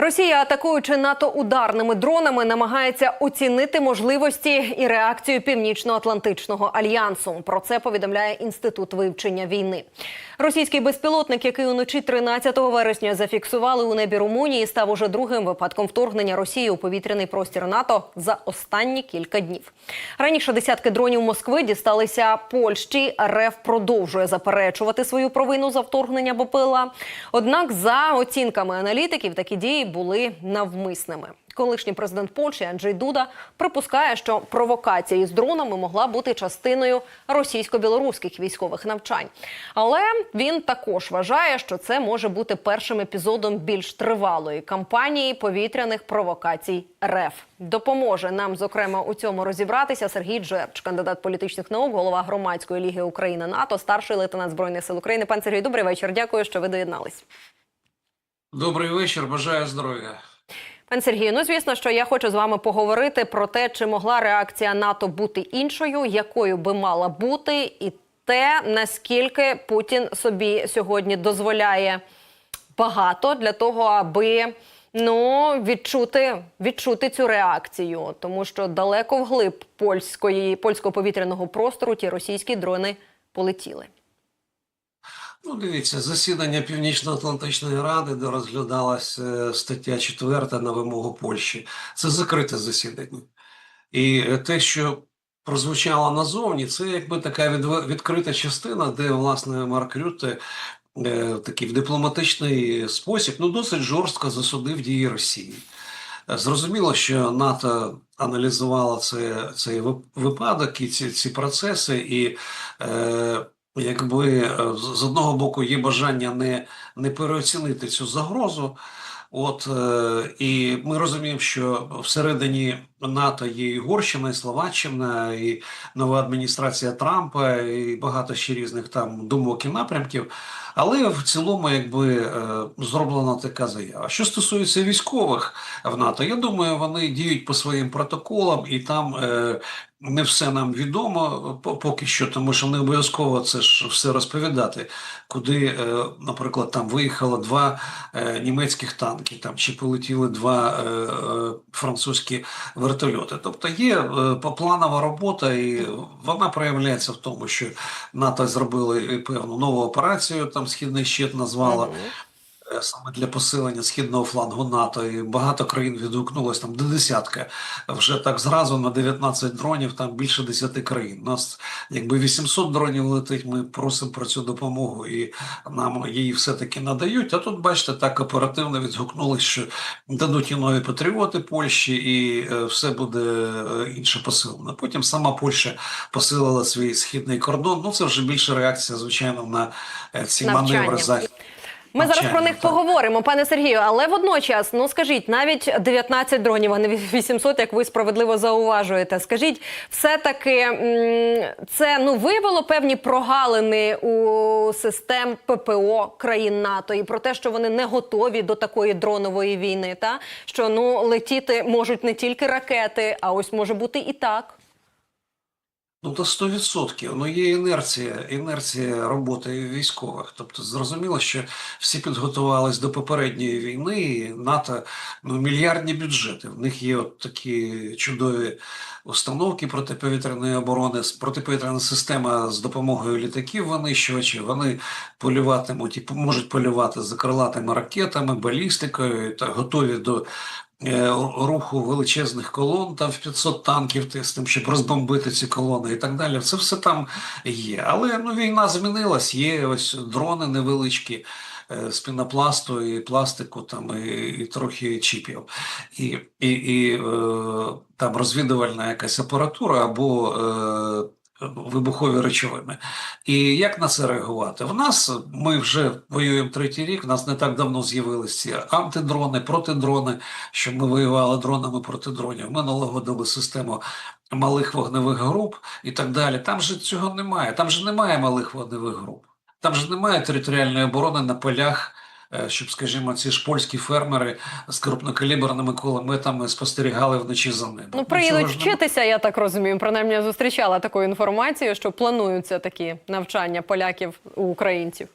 Росія, атакуючи НАТО ударними дронами, намагається оцінити можливості і реакцію Північно-Атлантичного альянсу. Про це повідомляє інститут вивчення війни. Російський безпілотник, який уночі 13 вересня зафіксували у небі Румунії, став уже другим випадком вторгнення Росії у повітряний простір НАТО за останні кілька днів. Раніше десятки дронів Москви дісталися Польщі. РФ продовжує заперечувати свою провину за вторгнення БПЛА. Однак, за оцінками аналітиків, такі дії були навмисними. Колишній президент Польщі Анджей Дуда припускає, що провокація із дронами могла бути частиною російсько-білоруських військових навчань. Але він також вважає, що це може бути першим епізодом більш тривалої кампанії повітряних провокацій РФ. Допоможе нам, зокрема, у цьому розібратися Сергій Джерч, кандидат політичних наук, голова громадської ліги України НАТО, старший лейтенант збройних сил України. Пан Сергій, добрий вечір. Дякую, що ви доєднались. Добрий вечір, бажаю здоров'я. Пан Сергію, ну звісно, що я хочу з вами поговорити про те, чи могла реакція НАТО бути іншою, якою би мала бути, і те, наскільки Путін собі сьогодні дозволяє багато для того, аби ну відчути, відчути цю реакцію, тому що далеко вглиб польської польського повітряного простору ті російські дрони полетіли. Ну, дивіться, засідання Північно-Атлантичної ради, де розглядалася стаття 4 на вимогу Польщі. Це закрите засідання. І те, що прозвучало назовні, це якби така відкрита частина, де, власне, Марк Рютте е, такий в дипломатичний спосіб, ну, досить жорстко засудив дії Росії. Е, Зрозуміло, що НАТО аналізувало це, цей випадок і ці, ці процеси, і е, якби е, з одного боку є бажання не, не переоцінити цю загрозу. От е, і ми розуміємо, що всередині НАТО є і Угорщина, і Словаччина, і нова адміністрація Трампа, і багато ще різних там думок і напрямків. Але в цілому, якби е, зроблена така заява. Що стосується військових в НАТО, я думаю, вони діють по своїм протоколам, і там е, не все нам відомо поки що, тому що не обов'язково це ж все розповідати, куди, е, наприклад, там виїхало два німецьких танки, там чи полетіли два французькі вертольоти. Тобто є е, попланова робота, і вона проявляється в тому, що НАТО зробили е, певну нову операцію, там Східний щит назвала саме для посилення східного флангу НАТО, і багато країн відгукнулось там до десятка. Вже так зразу на 19 дронів, там більше 10 країн. У нас якби 800 дронів летить, ми просимо про цю допомогу і нам її все-таки надають. А тут, бачите, так оперативно відгукнулись, що дадуть і нові патріоти Польщі, і е, все буде е, інше посилено. Потім сама Польща посилила свій східний кордон. Ну це вже більше реакція, звичайно, на е, ці Навчання. маневри захід. Ми зараз про них так. поговоримо, пане Сергію. Але водночас, ну скажіть, навіть 19 дронів, а не 800, як ви справедливо зауважуєте. Скажіть, все-таки це ну виявило певні прогалини у систем ППО країн НАТО і про те, що вони не готові до такої дронової війни. Та що ну летіти можуть не тільки ракети, а ось може бути і так. Ну, то 100%. Ну, є інерція, інерція роботи військових. Тобто, зрозуміло, що всі підготувались до попередньої війни, і НАТО, ну, мільярдні бюджети. В них є от такі чудові установки протиповітряної оборони, протиповітряна система з допомогою літаків винищувачів. Вони полюватимуть і можуть полювати за крилатими ракетами, балістикою, та готові до руху величезних колон, там в 500 танків з тим, щоб розбомбити ці колони і так далі. Це все там є. Але ну, війна змінилась, є ось дрони невеличкі е, з пінопласту і пластику, там, і, і трохи чіпів. І, і, і е, там розвідувальна якась апаратура або е, вибухові речовини. І як на це реагувати? В нас ми вже воюємо третій рік. В нас не так давно з'явилися ці антидрони, протидрони, що ми воювали дронами проти дронів. Ми налагодили систему малих вогневих груп і так далі. Там же цього немає. Там же немає малих вогневих груп. Там же немає територіальної оборони на полях. Е, Щоб, скажімо, ці ж польські фермери з крупнокаліберними кулеметами спостерігали вночі за ними. Ну приїдуть цього вчитися, я так розумію. Принаймні я зустрічала таку інформацію, що плануються такі навчання поляків у українців.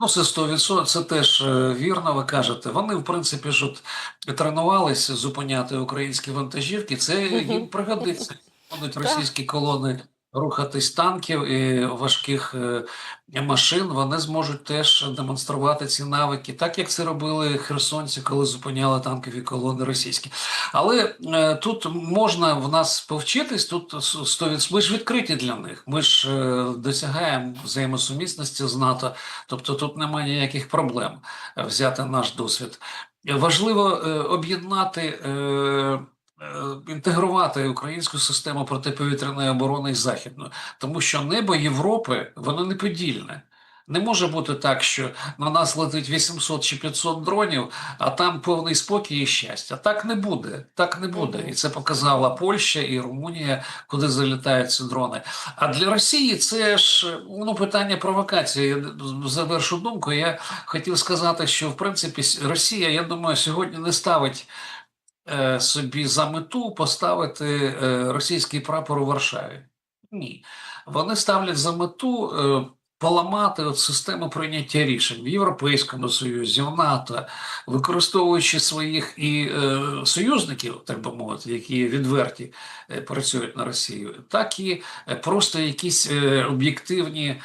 Ну, це 100%, це теж е, вірно, ви кажете. Вони, в принципі, ж от тренувалися зупиняти українські вантажівки. Це їм пригодиться. Будуть російські колони рухатись танків і важких е, машин. Вони зможуть теж демонструвати ці навики, так як це робили херсонці, коли зупиняли танкові колони російські. Але е, тут можна в нас повчитись. Тут 100%. Ми ж відкриті для них. Ми ж е, досягаємо взаємосумісності з НАТО. Тобто тут немає ніяких проблем взяти наш досвід. Важливо об'єднати, інтегрувати українську систему протиповітряної оборони із західною, тому що небо Європи воно не подільне. Не може бути так, що на нас летить 800 чи 500 дронів, а там повний спокій і щастя. Так не буде. Так не буде. І це показала Польща і Румунія, куди залітають ці дрони. А для Росії це ж ну, питання провокації. Я завершу думку. Я хотів сказати, що в принципі Росія, я думаю, сьогодні не ставить е, собі за мету поставити е, російський прапор у Варшаві. Ні. Вони ставлять за мету е, поламати от систему прийняття рішень в Європейському Союзі, в НАТО, використовуючи своїх і е, союзників, так би мовити, які відверті е, працюють на Росію, так і е, просто якісь е, об'єктивні е,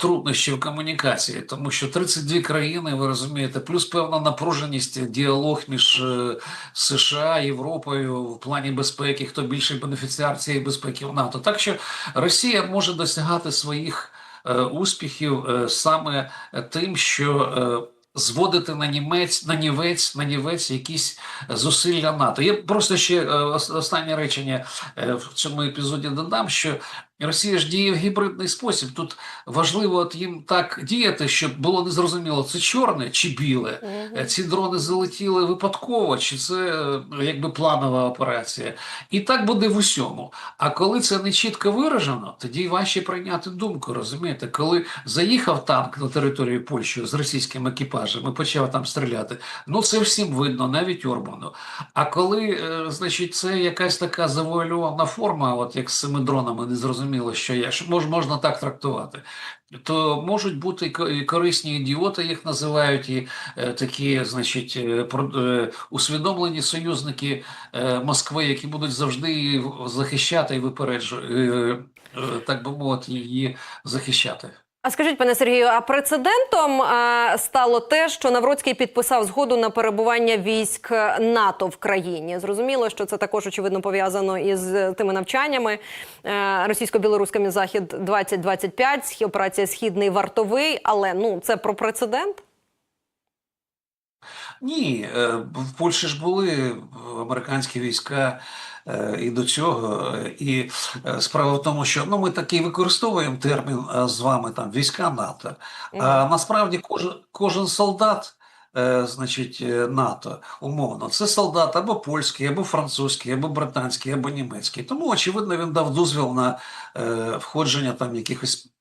труднощі в комунікації, тому що 32 країни, ви розумієте, плюс певна напруженість, діалог між е, США, Європою в плані безпеки, хто більший бенефіціар цієї безпеки в НАТО. Так що Росія може досягати своїх е, успіхів е, саме тим, що е, зводити на німець, на нівець, на нівець якісь зусилля НАТО. Я просто ще е, останнє речення е, в цьому епізоді додам, що Росія ж діє в гібридний спосіб. Тут важливо от їм так діяти, щоб було незрозуміло, це чорне чи біле. Ці дрони залетіли випадково, чи це е, якби планова операція. І так буде в усьому. А коли це не чітко виражено, тоді важче прийняти думку. Розумієте, коли заїхав танк на територію Польщі з російським екіпажем і почав там стріляти, ну це всім видно, навіть Орбану. А коли, е, значить, це якась така завуальована форма, от як з цими дронами, не зрозуміло, що є, мож, можна так трактувати. То можуть бути і корисні ідіоти, їх називають, і е, такі, значить, е, е, усвідомлені союзники е, Москви, які будуть завжди її захищати і випереджувати, е, е, так би мовити, її захищати. А скажіть, пане Сергію, а прецедентом а, стало те, що Навроцький підписав згоду на перебування військ НАТО в країні. Зрозуміло, що це також очевидно пов'язано із тими навчаннями е, російсько-білоруськими захід 2025 схі- операція Східний вартовий. Але ну це про прецедент. Ні, е, в Польщі ж були американські війська е, і до цього. І е, справа в тому, що ну ми такий використовуємо термін з вами там війська НАТО. А насправді кожен, кожен солдат. Значить, НАТО умовно, це солдат або польський, або французький, або британський, або німецький. Тому, очевидно, він дав дозвіл на е, входження там якихось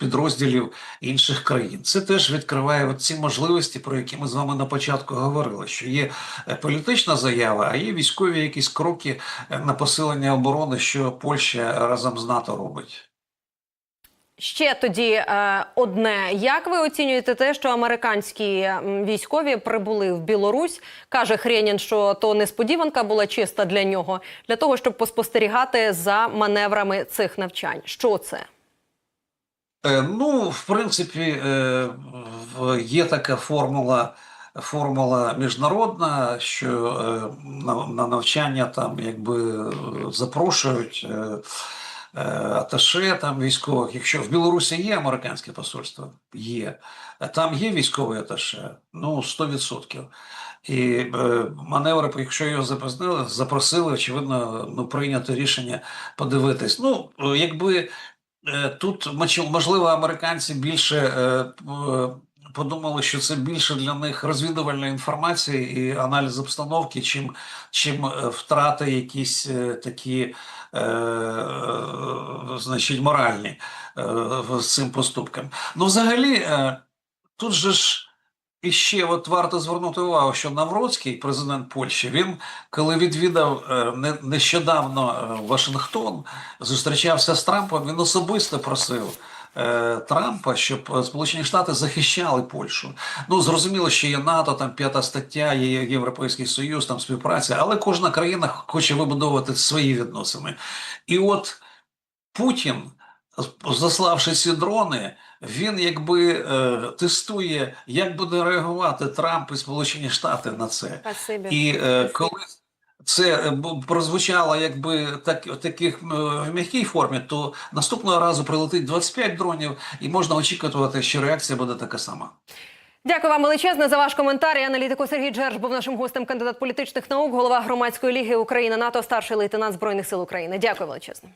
підрозділів інших країн. Це теж відкриває ці можливості, про які ми з вами на початку говорили, що є е, політична заява, а є військові якісь кроки е, на посилення оборони, що Польща разом з НАТО робить. Ще тоді е, одне. Як ви оцінюєте те, що американські військові прибули в Білорусь? каже Хренін, що то несподіванка була чиста для нього, для того, щоб поспостерігати за маневрами цих навчань. Що це? Е, Ну, в принципі, е, є така формула. Формула міжнародна, що е, на, на навчання там якби запрошують аташе там військових. Якщо в Білорусі є американське посольство, є. Там є військовий аташе, ну 100%. І маневри, якщо його запросили, запросили, очевидно, ну, прийнято рішення подивитись. Ну, якби Тут мочи- можливо американці більше е, подумали, що це більше для них розвідувальна інформація і аналіз обстановки, чим, чим е, втрати якісь е, такі, е, е, значить, моральні е, з цим поступком. Ну, взагалі, е, тут же ж. І ще от варто звернути увагу, що Навроцький, президент Польщі, він коли відвідав е, не- нещодавно е, Вашингтон, зустрічався з Трампом, він особисто просив е, Трампа, щоб Сполучені Штати захищали Польщу. Ну зрозуміло, що є НАТО, там п'ята стаття, є Європейський Союз, там співпраця, але кожна країна хоче вибудовувати свої відносини. І от Путін, заславши ці дрони, він якби е, тестує, як буде реагувати Трамп і Сполучені Штати на це. Спасибі. І е, коли це е, прозвучало якби так, таких е, в м'якій формі, то наступного разу прилетить 25 дронів, і можна очікувати, що реакція буде така сама. Дякую вам величезне за ваш коментар. І Аналітику Сергій Джерж був нашим гостем, кандидат політичних наук, голова громадської ліги Україна НАТО, старший лейтенант збройних сил України. Дякую величезне.